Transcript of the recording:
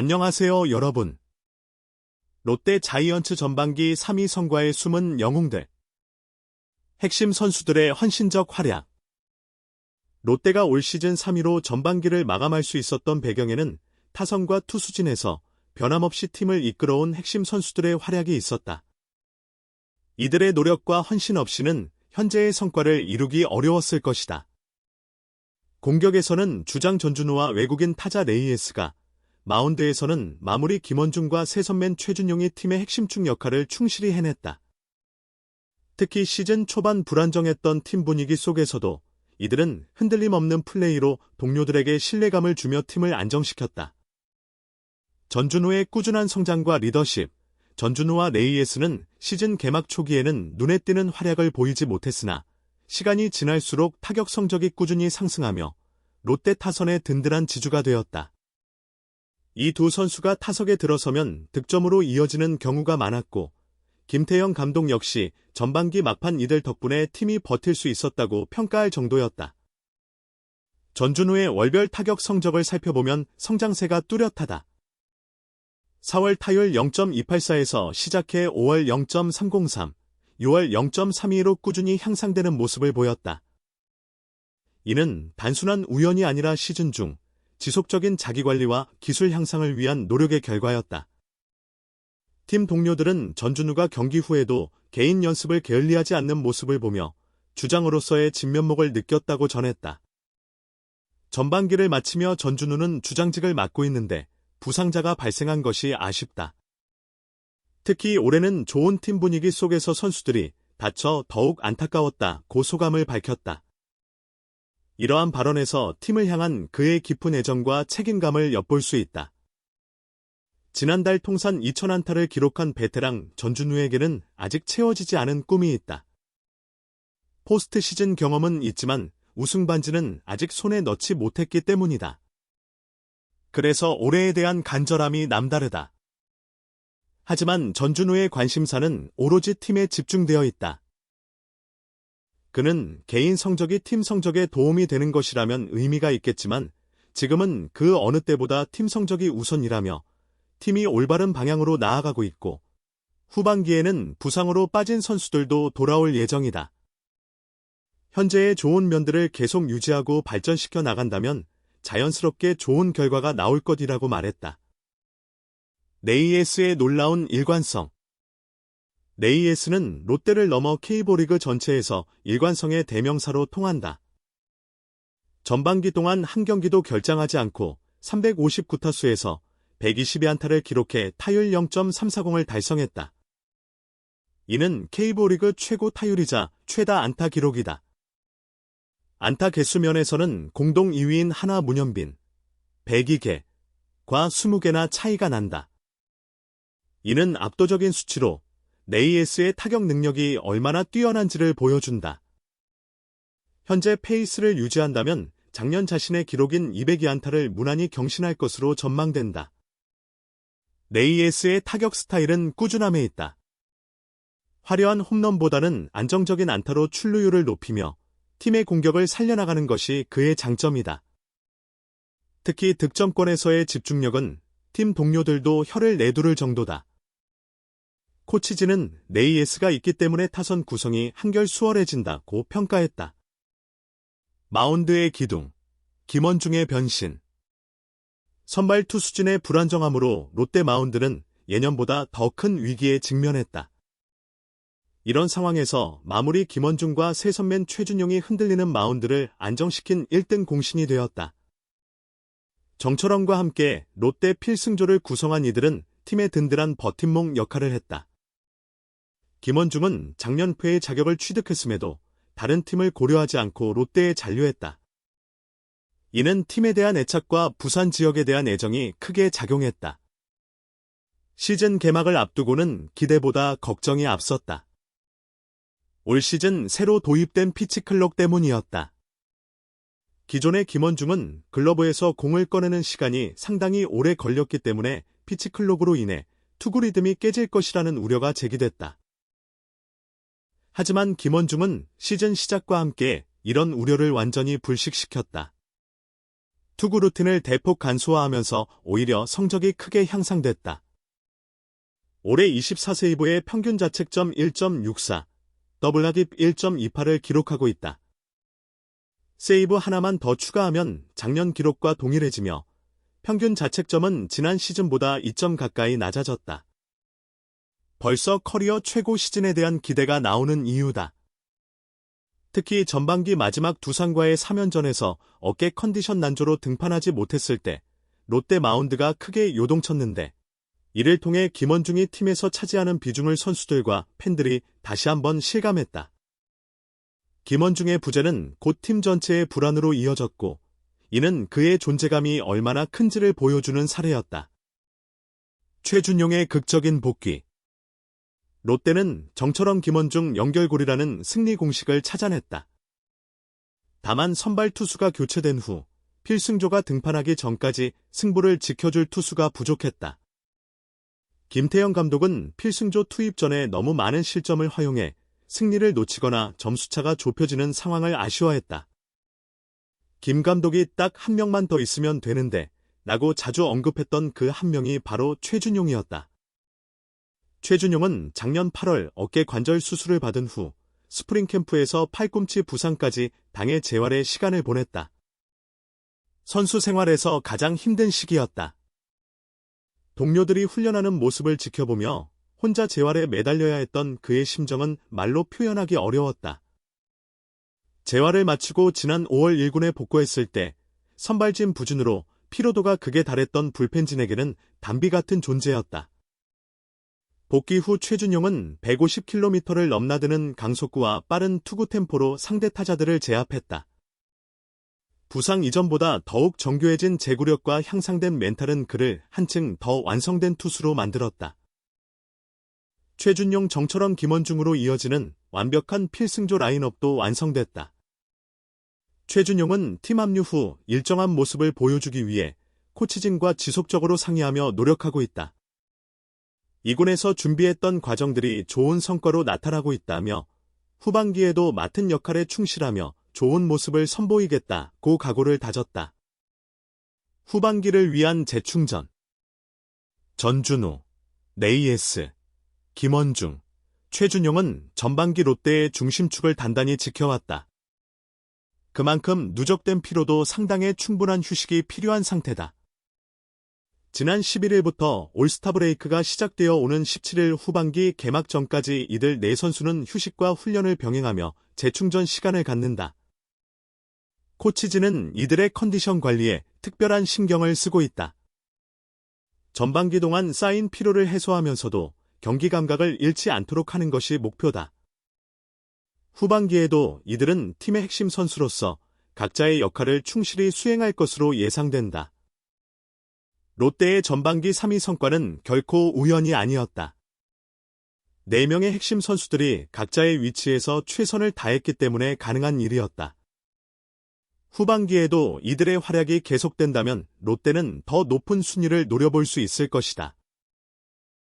안녕하세요, 여러분. 롯데 자이언츠 전반기 3위 성과의 숨은 영웅들. 핵심 선수들의 헌신적 활약. 롯데가 올 시즌 3위로 전반기를 마감할 수 있었던 배경에는 타선과 투수진에서 변함없이 팀을 이끌어온 핵심 선수들의 활약이 있었다. 이들의 노력과 헌신 없이는 현재의 성과를 이루기 어려웠을 것이다. 공격에서는 주장 전준우와 외국인 타자 레이에스가 마운드에서는 마무리 김원중과 세선맨 최준용이 팀의 핵심축 역할을 충실히 해냈다. 특히 시즌 초반 불안정했던 팀 분위기 속에서도 이들은 흔들림 없는 플레이로 동료들에게 신뢰감을 주며 팀을 안정시켰다. 전준우의 꾸준한 성장과 리더십, 전준우와 레이에스는 시즌 개막 초기에는 눈에 띄는 활약을 보이지 못했으나 시간이 지날수록 타격 성적이 꾸준히 상승하며 롯데 타선의 든든한 지주가 되었다. 이 두 선수가 타석에 들어서면 득점으로 이어지는 경우가 많았고 김태형 감독 역시 전반기 막판 이들 덕분에 팀이 버틸 수 있었다고 평가할 정도였다. 전준우의 월별 타격 성적을 살펴보면 성장세가 뚜렷하다. 4월 타율 0.284에서 시작해 5월 0.303, 6월 0.32로 꾸준히 향상되는 모습을 보였다. 이는 단순한 우연이 아니라 시즌 중 지속적인 자기관리와 기술 향상을 위한 노력의 결과였다. 팀 동료들은 전준우가 경기 후에도 개인 연습을 게을리하지 않는 모습을 보며 주장으로서의 진면목을 느꼈다고 전했다. 전반기를 마치며 전준우는 주장직을 맡고 있는데 부상자가 발생한 것이 아쉽다. 특히 올해는 좋은 팀 분위기 속에서 선수들이 다쳐 더욱 안타까웠다 고 소감을 밝혔다. 이러한 발언에서 팀을 향한 그의 깊은 애정과 책임감을 엿볼 수 있다. 지난달 통산 2천안타를 기록한 베테랑 전준우에게는 아직 채워지지 않은 꿈이 있다. 포스트 시즌 경험은 있지만 우승 반지는 아직 손에 넣지 못했기 때문이다. 그래서 올해에 대한 간절함이 남다르다. 하지만 전준우의 관심사는 오로지 팀에 집중되어 있다. 그는 개인 성적이 팀 성적에 도움이 되는 것이라면 의미가 있겠지만 지금은 그 어느 때보다 팀 성적이 우선이라며 팀이 올바른 방향으로 나아가고 있고 후반기에는 부상으로 빠진 선수들도 돌아올 예정이다. 현재의 좋은 면들을 계속 유지하고 발전시켜 나간다면 자연스럽게 좋은 결과가 나올 것이라고 말했다. 네이에스의 놀라운 일관성 네이에스는 롯데를 넘어 K보리그 전체에서 일관성의 대명사로 통한다. 전반기 동안 한 경기도 결장하지 않고 359타수에서 122안타를 기록해 타율 0.340을 달성했다. 이는 K보리그 최고 타율이자 최다 안타 기록이다. 안타 개수 면에서는 공동 2위인 하나 문현빈, 102개, 과 20개나 차이가 난다. 이는 압도적인 수치로 네이에스의 타격 능력이 얼마나 뛰어난지를 보여준다. 현재 페이스를 유지한다면 작년 자신의 기록인 202안타를 무난히 경신할 것으로 전망된다. 네이에스의 타격 스타일은 꾸준함에 있다. 화려한 홈런보다는 안정적인 안타로 출루율을 높이며 팀의 공격을 살려나가는 것이 그의 장점이다. 특히 득점권에서의 집중력은 팀 동료들도 혀를 내두를 정도다. 코치진은 네이에스가 있기 때문에 타선 구성이 한결 수월해진다고 평가했다. 마운드의 기둥, 김원중의 변신. 선발 투수진의 불안정함으로 롯데 마운드는 예년보다 더 큰 위기에 직면했다. 이런 상황에서 마무리 김원중과 세선맨 최준용이 흔들리는 마운드를 안정시킨 1등 공신이 되었다. 정철원과 함께 롯데 필승조를 구성한 이들은 팀의 든든한 버팀목 역할을 했다. 김원중은 작년 패의 자격을 취득했음에도 다른 팀을 고려하지 않고 롯데에 잔류했다. 이는 팀에 대한 애착과 부산 지역에 대한 애정이 크게 작용했다. 시즌 개막을 앞두고는 기대보다 걱정이 앞섰다. 올 시즌 새로 도입된 피치 클럭 때문이었다. 기존의 김원중은 글러브에서 공을 꺼내는 시간이 상당히 오래 걸렸기 때문에 피치 클럭으로 인해 투구 리듬이 깨질 것이라는 우려가 제기됐다. 하지만 김원중은 시즌 시작과 함께 이런 우려를 완전히 불식시켰다. 투구 루틴을 대폭 간소화하면서 오히려 성적이 크게 향상됐다. 올해 24세이브의 평균 자책점 1.64, 더블하딥 1.28을 기록하고 있다. 세이브 하나만 더 추가하면 작년 기록과 동일해지며 평균 자책점은 지난 시즌보다 2점 가까이 낮아졌다. 벌써 커리어 최고 시즌에 대한 기대가 나오는 이유다. 특히 전반기 마지막 두산과의 3연전에서 어깨 컨디션 난조로 등판하지 못했을 때 롯데 마운드가 크게 요동쳤는데 이를 통해 김원중이 팀에서 차지하는 비중을 선수들과 팬들이 다시 한번 실감했다. 김원중의 부재는 곧 팀 전체의 불안으로 이어졌고 이는 그의 존재감이 얼마나 큰지를 보여주는 사례였다. 최준용의 극적인 복귀 롯데는 정철원 김원중 연결고리라는 승리 공식을 찾아냈다. 다만 선발 투수가 교체된 후 필승조가 등판하기 전까지 승부를 지켜줄 투수가 부족했다. 김태형 감독은 필승조 투입 전에 너무 많은 실점을 허용해 승리를 놓치거나 점수차가 좁혀지는 상황을 아쉬워했다. 김 감독이 딱 한 명만 더 있으면 되는데 라고 자주 언급했던 그 한 명이 바로 최준용이었다. 최준용은 작년 8월 어깨 관절 수술을 받은 후 스프링 캠프에서 팔꿈치 부상까지 당해 재활의 시간을 보냈다. 선수 생활에서 가장 힘든 시기였다. 동료들이 훈련하는 모습을 지켜보며 혼자 재활에 매달려야 했던 그의 심정은 말로 표현하기 어려웠다. 재활을 마치고 지난 5월 1군에 복구했을 때 선발진 부진으로 피로도가 극에 달했던 불펜진에게는 담비 같은 존재였다. 복귀 후 최준용은 150km를 넘나드는 강속구와 빠른 투구 템포로 상대 타자들을 제압했다. 부상 이전보다 더욱 정교해진 제구력과 향상된 멘탈은 그를 한층 더 완성된 투수로 만들었다. 최준용 정철원 김원중으로 이어지는 완벽한 필승조 라인업도 완성됐다. 최준용은 팀 합류 후 일정한 모습을 보여주기 위해 코치진과 지속적으로 상의하며 노력하고 있다. 이군에서 준비했던 과정들이 좋은 성과로 나타나고 있다며 후반기에도 맡은 역할에 충실하며 좋은 모습을 선보이겠다고 각오를 다졌다. 후반기를 위한 재충전 전준우, 네이에스, 김원중, 최준용은 전반기 롯데의 중심축을 단단히 지켜왔다. 그만큼 누적된 피로도 상당히 충분한 휴식이 필요한 상태다. 지난 11일부터 올스타 브레이크가 시작되어 오는 17일 후반기 개막 전까지 이들 네 선수는 휴식과 훈련을 병행하며 재충전 시간을 갖는다. 코치진은 이들의 컨디션 관리에 특별한 신경을 쓰고 있다. 전반기 동안 쌓인 피로를 해소하면서도 경기 감각을 잃지 않도록 하는 것이 목표다. 후반기에도 이들은 팀의 핵심 선수로서 각자의 역할을 충실히 수행할 것으로 예상된다. 롯데의 전반기 3위 성과는 결코 우연이 아니었다. 4명의 핵심 선수들이 각자의 위치에서 최선을 다했기 때문에 가능한 일이었다. 후반기에도 이들의 활약이 계속된다면 롯데는 더 높은 순위를 노려볼 수 있을 것이다.